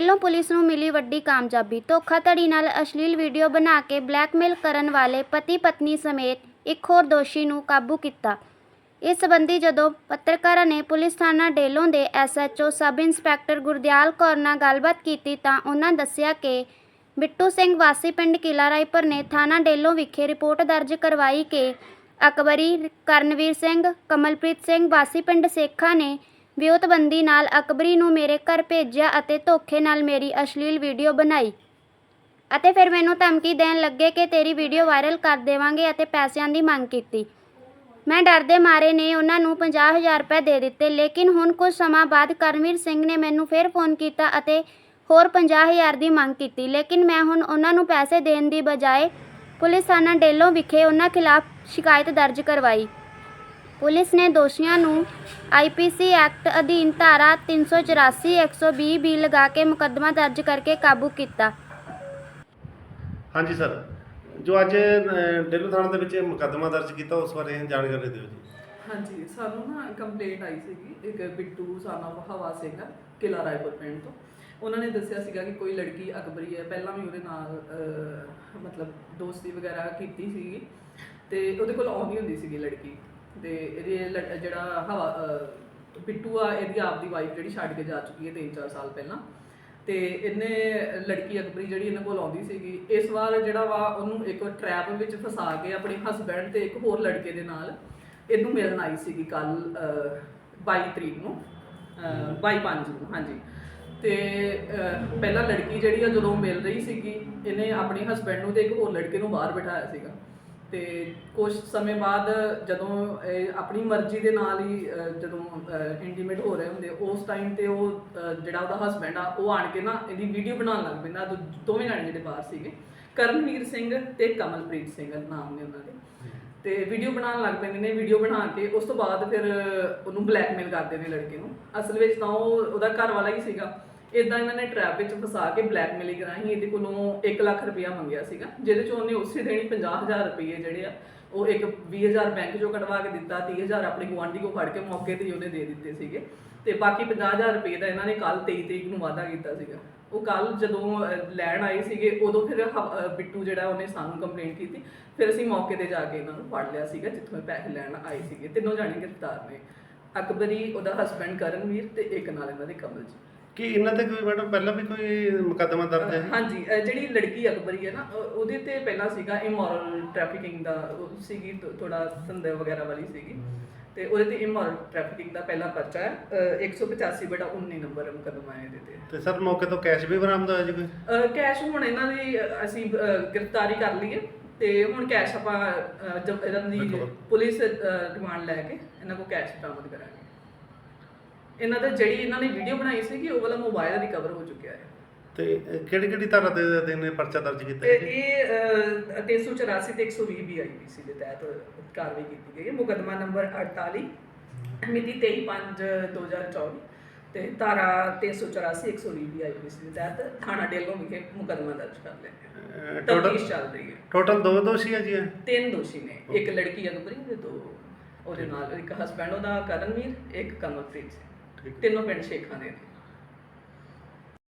Dehlon police ਨੂੰ ਮਿਲੀ ਵੱਡੀ ਕਾਮਯਾਬੀ। ਧੋਖਾਧੜੀ ਨਾਲ ਅਸ਼ਲੀਲ ਵੀਡੀਓ ਬਣਾ ਕੇ ਬਲੈਕਮੇਲ ਕਰਨ ਵਾਲੇ ਪਤੀ ਪਤਨੀ ਸਮੇਤ ਇੱਕ ਹੋਰ ਦੋਸ਼ੀ ਨੂੰ ਕਾਬੂ ਕੀਤਾ। ਇਸ ਸੰਬੰਧੀ ਜਦੋਂ ਪੱਤਰਕਾਰਾਂ ਨੇ ਪੁਲਿਸ ਥਾਣਾ ਡੇਲੋਂ ਦੇ SHO sub inspector Gurdial Kaur ਨਾਲ ਗੱਲਬਾਤ ਕੀਤੀ ਤਾਂ ਉਹਨਾਂ ਦੱਸਿਆ ਕਿ ਬਿੱਟੂ ਸਿੰਘ ਵਾਸੀ ਪਿੰਡ ਕਿਲਾ ਰਾਏਪੁਰ ਨੇ ਥਾਣਾ ਡੇਲੋਂ ਵਿਖੇ ਰਿਪੋਰਟ ਦਰਜ ਕਰਵਾਈ ਕਿ ਅਕਬਰੀ, ਕਰਨਵੀਰ ਸਿੰਘ, ਕਮਲਪ੍ਰੀਤ ਸਿੰਘ ਵਾਸੀ ਪਿੰਡ ਸੇਖਾ ਨੇ ਵਿਉਂਤਬੰਦੀ ਨਾਲ ਅਕਬਰੀ ਨੂੰ ਮੇਰੇ ਘਰ ਭੇਜਿਆ ਅਤੇ ਧੋਖੇ ਨਾਲ ਮੇਰੀ ਅਸ਼ਲੀਲ ਵੀਡੀਓ ਬਣਾਈ। ਅਤੇ ਫਿਰ ਮੈਨੂੰ ਧਮਕੀ ਦੇਣ ਲੱਗੇ ਕਿ ਤੇਰੀ ਵੀਡੀਓ ਵਾਇਰਲ ਕਰ ਦੇਵਾਂਗੇ ਅਤੇ ਪੈਸਿਆਂ ਦੀ ਮੰਗ ਕੀਤੀ। ਮੈਂ ਡਰਦੇ ਮਾਰੇ ਨੇ ਉਹਨਾਂ ਨੂੰ 50000 ਰੁਪਏ ਦੇ ਦਿੱਤੇ, ਲੇਕਿਨ ਹੁਣ ਕੁਝ ਸਮਾਂ ਬਾਅਦ ਕਰਮਵੀਰ ਸਿੰਘ ਨੇ ਮੈਨੂੰ ਫਿਰ ਫੋਨ ਕੀਤਾ ਅਤੇ ਹੋਰ 50000 ਦੀ ਮੰਗ ਕੀਤੀ। ਲੇਕਿਨ ਮੈਂ ਹੁਣ ਉਹਨਾਂ ਨੂੰ ਪੈਸੇ ਦੇਣ ਦੀ ਬਜਾਏ ਪੁਲਿਸ ਥਾਣਾ ਡੇਲੋਂ ਵਿਖੇ ਉਹਨਾਂ ਖਿਲਾਫ ਸ਼ਿਕਾਇਤ ਦਰਜ ਕਰਵਾਈ। ਪੁਲਿਸ ਨੇ ਦੋਸ਼ੀਆਂ ਨੂੰ ਆਈਪੀਸੀ ਐਕਟ ਅਧੀਨ ਧਾਰਾ 384 120 ਬੀ ਲਗਾ ਕੇ ਮੁਕੱਦਮਾ ਦਰਜ ਕਰਕੇ ਕਾਬੂ ਕੀਤਾ। ਹਾਂਜੀ ਸਰ। ਜੋ ਅੱਜ ਡੇਲੂ ਥਾਣੇ ਦੇ ਵਿੱਚ ਮੁਕੱਦਮਾ ਦਰਜ ਕੀਤਾ ਉਸ ਬਾਰੇ ਜਾਣਕਾਰੀ ਦਿਓ ਜੀ। ਹਾਂਜੀ ਸਾਨੂੰ ਨਾ ਕੰਪਲੇਂਟ ਆਈ ਸੀਗੀ। ਇੱਕ ਬਿੱਟੂ ਸਾਨਾ ਹਵਾ ਸਿੰਘ ਕਿਲਾ ਰਾਏਪੁਰ ਪਿੰਡ ਤੋਂ। ਉਹਨਾਂ ਨੇ ਦੱਸਿਆ ਸੀਗਾ ਕਿ ਕੋਈ ਲੜਕੀ ਅਕਬਰੀ ਹੈ। ਪਹਿਲਾਂ ਵੀ ਉਹਦੇ ਨਾਲ ਅਹ, ਮਤਲਬ ਦੋਸਤੀ ਵਗੈਰਾ ਕੀਤੀ ਸੀਗੀ। ਤੇ ਉਹਦੇ ਕੋਲ ਆਉਂਦੀ ਹੁੰਦੀ ਸੀਗੀ ਲੜਕੀ। ਤੇ ਇਹਦੀ ਲੜ- ਜਿਹੜਾ ਹਵਾ ਅਹ, ਬਿੱਟੂ ਆ ਇਹਦੀ ਆਪਦੀ ਵਾਈਫ ਜਿਹੜੀ ਛੱਡ ਕੇ ਜਾ ਚੁੱਕੀ ਹੈ 3-4 ਸਾਲ ਪਹਿਲਾਂ। ਤੇ ਇਹਨੇ ਲੜਕੀ ਅਕਬਰੀ ਜਿਹੜੀ ਇਹਨਾਂ ਕੋਲ ਆਉਂਦੀ ਸੀਗੀ ਇਸ ਵਾਰ ਜਿਹੜਾ ਵਾ ਉਹਨੂੰ ਇੱਕ ਟਰੈਪ ਵਿੱਚ ਫਸਾ ਕੇ ਆਪਣੇ ਹਸਬੈਂਡ ਤੇ ਇੱਕ ਹੋਰ ਲੜਕੇ ਦੇ ਨਾਲ ਇਹਨੂੰ ਮਿਲਣ ਆਈ ਸੀਗੀ ਕੱਲ 22 ਤਰੀਕ ਨੂੰ 22 ਨੂੰ ਹਾਂਜੀ। ਤੇ ਅਹ, ਪਹਿਲਾਂ ਲੜਕੀ ਜਿਹੜੀ ਆ ਜਦੋਂ ਮਿਲ ਰਹੀ ਸੀਗੀ ਇਹਨੇ ਆਪਣੇ ਹਸਬੈਂਡ ਨੂੰ ਤੇ ਇੱਕ ਹੋਰ ਲੜਕੇ ਨੂੰ ਬਾਹਰ ਬਿਠਾਇਆ ਸੀਗਾ। ਤੇ ਕੁਝ ਸਮੇਂ ਬਾਅਦ ਜਦੋਂ ਆਪਣੀ ਮਰਜ਼ੀ ਦੇ ਨਾਲ ਹੀ ਜਦੋਂ ਇੰਟੀਮੇਟ ਹੋ ਰਹੇ ਹੁੰਦੇ, ਉਸ ਟਾਈਮ ਤੇ ਉਹ ਜਿਹੜਾ ਉਹਦਾ ਹਸਬੈਂਡ ਆ, ਉਹ ਆਣ ਕੇ ਨਾ ਇਹਦੀ ਵੀਡੀਓ ਬਣਾਉਣ ਲੱਗ ਪੈਂਦਾ। ਦੋ- ਦੋਵੇਂ ਜਾਣੇ ਜਿਹੜੇ ਬਾਹਰ ਸੀਗੇ, ਕਰਨਵੀਰ ਸਿੰਘ ਤੇ ਕਮਲਪ੍ਰੀਤ ਸਿੰਘ ਨਾਮ ਨੇ ਉਹਨਾਂ ਦੇ। ਤੇ ਵੀਡੀਓ ਬਣਾਉਣ ਲੱਗ ਪੈਂਦੇ ਨੇ ਵੀਡੀਓ ਬਣਾ ਕੇ ਉਸ ਤੋਂ ਬਾਅਦ ਫਿਰ ਉਹਨੂੰ ਬਲੈਕਮੇਲ ਕਰਦੇ ਨੇ ਲੜਕੇ ਨੂੰ। ਅਸਲ ਵਿੱਚ ਤਾਂ ਉਹ, ਉਹਦਾ ਘਰ ਵਾਲਾ ਹੀ ਸੀਗਾ। ਇਦਾਂ ਇਹਨਾਂ ਨੇ ਟ੍ਰੈਪ ਵਿੱਚ ਫਸਾ ਕੇ ਬਲੈਕਮੇਲਿੰਗ ਰਾਹੀਂ ਇਹਦੇ ਕੋਲੋਂ 1 ਲੱਖ ਰੁਪਇਆ ਮੰਗਿਆ ਸੀਗਾ, ਜਿਹਦੇ ਚੋਂ ਉਹਨੇ ਉਸੇ ਦਿਨ ਹੀ 50000 ਰੁਪਏ ਜਿਹੜੇ ਆ, ਉਹ ਇੱਕ 20000 ਬੈਂਕ ਚੋਂ ਕਢਵਾ ਕੇ ਦਿੱਤਾ 30000 ਆਪਣੇ ਗੁਆਂਢੀ ਕੋ ਫੜ ਕੇ ਮੌਕੇ ਤੇ ਹੀ ਉਹਨੇ ਦੇ ਦਿੱਤੇ ਸੀਗੇ। ਤੇ ਬਾਕੀ 50000 ਰੁਪਏ ਦਾ ਇਹਨਾਂ ਨੇ ਕੱਲ 23 ਤਰੀਕ ਨੂੰ ਵਾਅਦਾ ਕੀਤਾ ਸੀਗਾ। ਉਹ ਕੱਲ ਜਦੋਂ ਲੈਣ ਆਏ ਸੀਗੇ, ਉਦੋਂ ਫਿਰ ਹ- ਬਿੱਟੂ ਜਿਹੜਾ ਉਹਨੇ ਸਾਨੂੰ ਕੰਪਲੇਂਟ ਕੀਤੀ, ਫਿਰ ਅਸੀਂ ਮੌਕੇ ਤੇ ਜਾ ਕੇ ਇਹਨਾਂ ਨੂੰ ਫੜ ਲਿਆ ਸੀਗਾ, ਜਿੱਥੋਂ ਇਹ ਪੈਸੇ ਲੈਣ ਆਏ ਸੀਗੇ। ਤਿੰਨੋਂ ਜਾਣੇ ਗ੍ਰਿਫਤਾਰ ਨੇ। ਅਕਬਰੀ, ਉਹਦਾ ਹਸਬੈਂਡ ਕਰਨਵੀਰ ਤੇ ਇੱਕ ਨਾਲ ਇਹਨਾਂ ਦੇ ਕਮਲ ਜੀ ਕੀ ਇਹਨਾਂ ਤੇ ਕੋਈ ਮੈਡਮ ਪਹਿਲਾਂ ਵੀ ਕੋਈ ਮੁਕੱਦਮਾ ਦਰਜ ਹੈ ਹਾਂਜੀ ਅਹ ਜਿਹੜੀ ਲੜਕੀ ਅਕਬਰੀ ਹੈ ਨਾ ਉਹ- ਉਹਦੇ ਤੇ ਪਹਿਲਾਂ ਸੀਗਾ ਇਮੋਰਲ ਟ੍ਰੈਫਿਕਿੰਗ ਦਾ ਉਹ ਸੀਗੀ ਥੋੜਾ ਸੰਦੇਹ ਵਗੈਰਾ ਵਾਲੀ ਸੀਗੀ। ਤੇ ਉਹਦੇ ਤੇ ਇਮੋਰਲ ਟ੍ਰੈਫਿਕਿੰਗ ਦਾ ਪਹਿਲਾ ਪਰਚਾ ਹੈ। ਅਹ 185 ਬਟਾ 19 ਨੰਬਰ ਮੁਕੱਦਮਾ ਹੈ ਇਹਦੇ ਤੇ। ਤੇ ਸਰ ਮੌਕੇ ਤੋਂ ਕੈਸ਼ ਵੀ ਬਰਾਮਦ ਹੋਇਆ ਜੀ ਕੋਈ? ਅਹ ਕੈਸ਼ ਹੁਣ ਇਹਨਾਂ ਦੀ ਅਹ, ਅਸੀਂ ਅਹ, ਗ੍ਰਿਫਤਾਰੀ ਕਰ ਲਈ ਹੈ ਤੇ ਹੁਣ ਕੈਸ਼ ਆਪਾਂ ਅਹ, ਜਬ ਇਹਨਾਂ ਦੀ। ਪੁਲਿਸ ਰਿਮਾਂਡ ਲੈ ਕੇ ਇਹਨਾਂ ਕੋ ਕੈਸ਼ ਬਰਾਮਦ ਕਰਾਂਗੇ। ਇਹਨਾਂ ਦਾ ਜਿਹੜੀ ਇਹਨਾਂ ਨੇ ਵੀਡੀਓ ਬਣਾਈ ਸੀਗੀ ਉਹ ਵਾਲਾ ਮੋਬਾਈਲ ਰਿਕਵਰ ਹੋ ਚੁੱਕਿਆ ਹੈ। ਤੇ ਕਿਹੜੀ ਕਿਹੜੀ ਧਾਰਾ ਦੇ ਨੇ ਪਰਚਾ ਦਰਜ ਕੀਤਾ ਤੇ ਇਹ ਅਹ, 384 ਤੇ 120 ਬੀ ਆਈਪੀਸੀ ਦੇ ਤਹਿਤ ਕਾਰਵਾਈ ਕੀਤੀ ਗਈ ਹੈ। ਮੁਕੱਦਮਾ ਨੰਬਰ 48 ਮਿਤੀ 23/5/2024 ਤੇ ਧਾਰਾ 384 120 ਬੀ ਆਈਪੀਸੀ ਦੇ ਤਹਿਤ ਥਾਣਾ ਡੇਲੋਂ ਵਿਖੇ ਮੁਕੱਦਮਾ ਦਰਜ ਕਰ ਲਿਆ ਟੋਟਲ ਤਫਤੀਸ਼ ਚੱਲ ਰਹੀ ਹੈ। ਟੋਟਲ ਦੋ ਦੋਸ਼ੀ ਹੈ ਜੀ ਇਹ? ਤਿੰਨ ਦੋਸ਼ੀ ਨੇ। ਇੱਕ ਲੜਕੀ ਅਗਬਰੀ ਤੇ ਦੋ ਉਹਦੇ ਨਾਲ ਇੱਕ ਹਸਬੈਂਡ ਉਹਦਾ ਕਰਨਵੀਰ ਇੱਕ ਕਮਲਪ੍ਰੀਤ ਸਿੰਘ ਠੀਕ ਤਿੰਨੋਂ ਪਿੰਡ ਸ਼ੇਖਾਂ ਦੇ ਨੇ